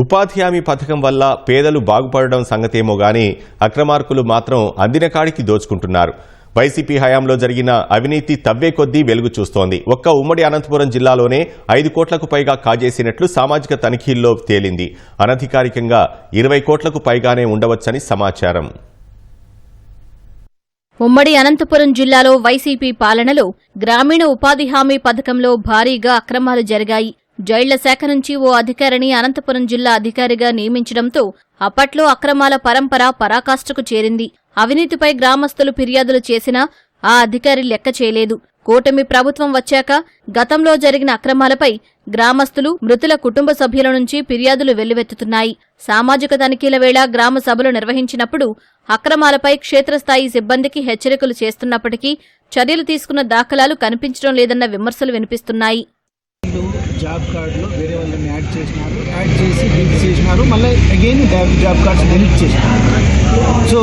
ఉపాధి హామీ పథకం వల్ల పేదలు బాగుపడడం సంగతేమో గాని అక్రమార్కులు మాత్రం అందిన కాడికి దోచుకుంటున్నారు. వైసీపీ హయాంలో జరిగిన అవినీతి తవ్వే కొద్దీ వెలుగు చూస్తోంది. ఒక్క ఉమ్మడి అనంతపురం జిల్లాలోనే ఐదు కోట్లకు పైగా కాజేసినట్లు సామాజిక తనిఖీల్లో తేలింది. అనధికారికంగా ఇరవై కోట్లకు పైగానే ఉండవచ్చని సమాచారం. ఉమ్మడి అనంతపురం జిల్లాలో వైసీపీ పాలనలో గ్రామీణ ఉపాధి హామీ పథకంలో భారీగా అక్రమాలు జరిగాయి. జైళ్ళ శాఖ నుంచి ఓ అధికారిని అనంతపురం జిల్లా అధికారిగా నియమించడంతో అప్పట్లో అక్రమాల పరంపర పరాకాష్ఠకు చేరింది. అవినీతిపై గ్రామస్తులు ఫిర్యాదులు చేసినా ఆ అధికారి లెక్క చేయలేదు. కూటమి ప్రభుత్వం వచ్చాక గతంలో జరిగిన అక్రమాలపై గ్రామస్తులు మృతుల కుటుంబ సభ్యుల నుంచి ఫిర్యాదులు వెల్లువెత్తుతున్నాయి. సామాజిక తనిఖీల వేళ గ్రామ సభలు నిర్వహించినప్పుడు అక్రమాలపై క్షేత్రస్థాయి సిబ్బందికి హెచ్చరికలు చేస్తున్నప్పటికీ చర్యలు తీసుకున్న దాఖలాలు కనిపించడం లేదన్న విమర్శలు వినిపిస్తున్నాయి. జాబ్ కార్డులో వేరే వాళ్ళని యాడ్ చేసినారు యాడ్ చేసి డిలీట్ చేసినారు. మళ్ళీ అగైన్ జాబ్ కార్డ్స్ డిలీట్ చేసినారు. సో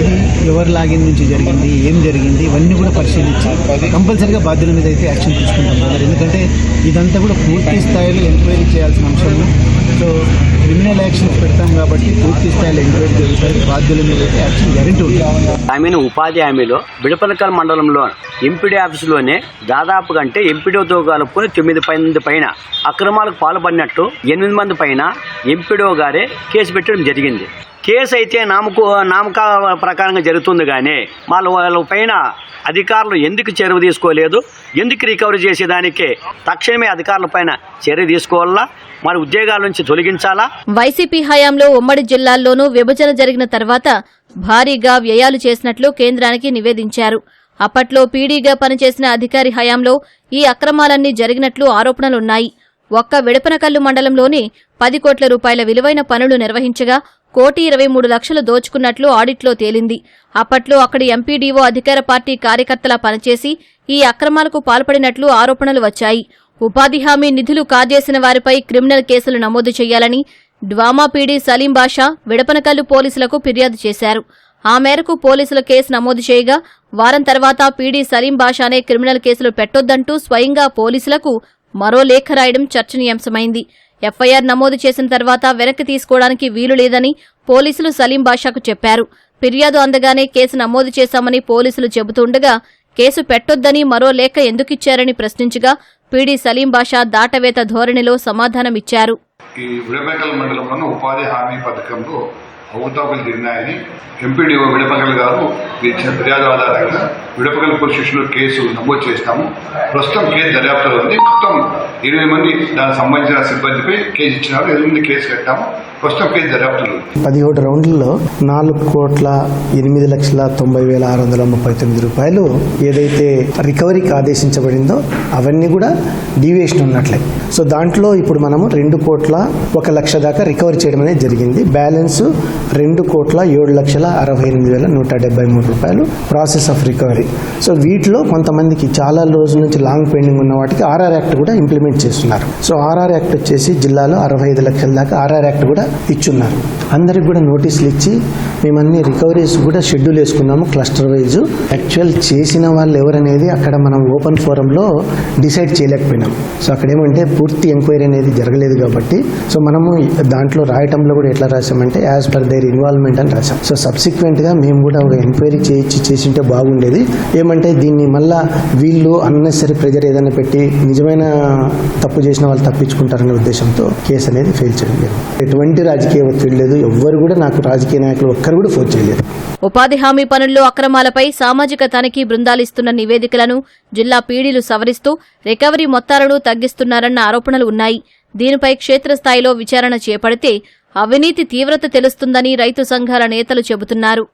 ఇది ఎవరి లాగిన్ నుంచి జరిగింది ఏం జరిగింది ఇవన్నీ కూడా పరిశీలించి కంపల్సరీగా బాధ్యుల మీద అయితే యాక్షన్ తీసుకుంటాం ఎందుకంటే ఇదంతా కూడా పూర్తి స్థాయిలో ఎంక్వైరీ చేయాల్సిన అంశం. సో క్రిమినల్ యాక్షన్స్ పెడతాం కాబట్టి పూర్తి స్థాయిలో ఎంక్వైరీ జరుగుతాయి బాధ్యుల మీద యాక్షన్ గ్యారెంటీ ఉంటుంది. గ్రామీణ ఉపాధి హామీలో బిడపలకల్ మండలంలో ఎంపీడీ ఆఫీసులోనే దాదాపు కంటే ఎంపీడీఓతో కలుపుకొని తొమ్మిది మంది పైన అక్రమాలకు పాల్పడినట్టు ఎనిమిది మంది పైన ఎంపీడీఓ గారే కేసు పెట్టడం జరిగింది. కేసు అయితే నామకు నామక ప్రకారంగా జరుగుతుంది కానీ వాళ్ళ వాళ్ళ పైన అధికారులు ఎందుకు చర్య తీసుకోలేదు ఎందుకు రికవరీ చేసేదానికి తక్షణమే అధికారుల పైన చర్య తీసుకోవాలా మరి ఉద్యోగాల నుంచి తొలగించాలా? వైసీపీ హయాంలో ఉమ్మడి జిల్లాల్లోనూ విభజన జరిగిన తర్వాత భారీగా వ్యయాలు చేసినట్లు కేంద్రానికి నివేదించారు. అప్పట్లో పీడీగా పనిచేసిన అధికారి హయాంలో ఈ అక్రమాలన్నీ జరిగినట్లు ఆరోపణలున్నాయి. ఒక్క విడపనకల్లు మండలంలోనే పది కోట్ల రూపాయల విలువైన పనులు నిర్వహించగా కోటి ఇరవై మూడు లక్షలు దోచుకున్నట్లు ఆడిట్లో తేలింది. అప్పట్లో అక్కడి ఎంపీడీఓ అధికార పార్టీ కార్యకర్తలా పనిచేసి ఈ అక్రమాలకు పాల్పడినట్లు ఆరోపణలు వచ్చాయి. ఉపాధి హామీ నిధులు కాజేసిన వారిపై క్రిమినల్ కేసులు నమోదు చేయాలని డ్వామా పీడీ సలీం బాషా విడపనకల్లు పోలీసులకు ఫిర్యాదు చేశారు. ఆ మేరకు పోలీసులు కేసు నమోదు చేయగా వారం తర్వాత పీడీ సలీం బాషానే క్రిమినల్ కేసులు పెట్టొద్దంటూ స్వయంగా పోలీసులకు మరో లేఖ రాయడం చర్చనీయాంశమైంది. ఎఫ్ఐఆర్ నమోదు చేసిన తర్వాత వెనక్కి తీసుకోవడానికి వీలు లేదని పోలీసులు సలీం బాషాకు చెప్పారు. ఫిర్యాదు అందగానే కేసు నమోదు చేశామని పోలీసులు చెబుతుండగా కేసు పెట్టొద్దని మరో లేఖ ఎందుకిచ్చారని ప్రశ్నించగా పీడీ సలీం బాషా దాటవేత ధోరణిలో సమాధానమిచ్చారు. ఈ మండలంలోని ఉపాధి హామీ పథకంలో అవతాపులు జరిగినాయని ఎంపీడీఓ విడపకల్ గారు ఇచ్చిన ఫిర్యాదు ఆధారంగా విడపకల్ పోలీస్ స్టేషన్లో కేసు నమోదు చేస్తాము. ప్రస్తుతం కేసు దర్యాప్తులో ఉంది. మొత్తం ఇరవై మంది దానికి సంబంధించిన సిబ్బందిపై కేసు ఇచ్చినారు. ఎనిమిది మంది కేసు కట్టాము. ప్రస్తుతం పదిహేడు రౌండ్లలో నాలుగు కోట్ల ఎనిమిది లక్షల తొంభై వేల ఆరు వందల ముప్పై తొమ్మిది రూపాయలు ఏదైతే రికవరీకి ఆదేశించబడిందో అవన్నీ కూడా డీవియేషన్ ఉన్నట్లే. సో దాంట్లో ఇప్పుడు మనము రెండు కోట్ల ఒక లక్ష దాకా రికవరీ చేయడం అనేది జరిగింది. బ్యాలెన్స్ రెండు కోట్ల ఏడు లక్షల అరవై ఎనిమిది వేల నూట డెబ్బై మూడు రూపాయలు ప్రాసెస్ ఆఫ్ రికవరీ. సో వీటిలో కొంతమందికి చాలా రోజుల నుంచి లాంగ్ పెండింగ్ ఉన్న వాటికి ఆర్ఆర్ యాక్ట్ కూడా ఇంప్లిమెంట్ చేస్తున్నారు. సో ఆర్ఆర్ యాక్ట్ వచ్చేసి జిల్లాలో అరవై ఐదు లక్షల దాకా ఆర్ఆర్ యాక్ట్ కూడా ఇచ్చున్నారు. అందరికి కూడా నోటీసులు ఇచ్చి మేము అన్ని రికవరీస్ కూడా షెడ్యూల్ వేసుకున్నాము క్లస్టర్ వైజ్ యాక్చువల్ చేసిన వాళ్ళు ఎవరనేది అక్కడ మనం ఓపెన్ ఫోరంలో డిసైడ్ చేయలేకపోయినాం. సో అక్కడ ఏమంటే పూర్తి ఎంక్వైరీ అనేది జరగలేదు కాబట్టి సో మనము దాంట్లో రాయటంలో కూడా ఎట్లా రాసామంటే యాజ్ పర్ దేర్ ఇన్వాల్వ్మెంట్ అని రాసాం. సో సబ్సిక్వెంట్గా మేము కూడా ఒక ఎంక్వైరీ చేయించి చేసింటే బాగుండేది. ఏమంటే దీన్ని మళ్ళా వీళ్ళు అన్నెసరీ ప్రెజర్ ఏదైనా పెట్టి నిజమైన తప్పు చేసిన వాళ్ళు తప్పించుకుంటారనే ఉద్దేశంతో కేసు అనేది ఫెయిల్ చేయడం ఎటువంటి రాజకీయ ఒత్తిడి లేదు. ఎవ్వరు కూడా నాకు రాజకీయ నాయకులు ఒక్కరు కూడా ఫోన్ చేయలేదు. ఉపాధి హామీ పనుల్లో అక్రమాలపై సామాజిక తనిఖీ బృందాలిస్తున్న నివేదికలను జిల్లా పీడీలు సవరిస్తూ రికవరీ మొత్తాలను తగ్గిస్తున్నారన్న ఆరోపణలు ఉన్నాయి. దీనిపై క్షేత్రస్థాయిలో విచారణ చేపడితే అవినీతి తీవ్రత తెలుస్తుందని రైతు సంఘాల నేతలు చెబుతున్నారు.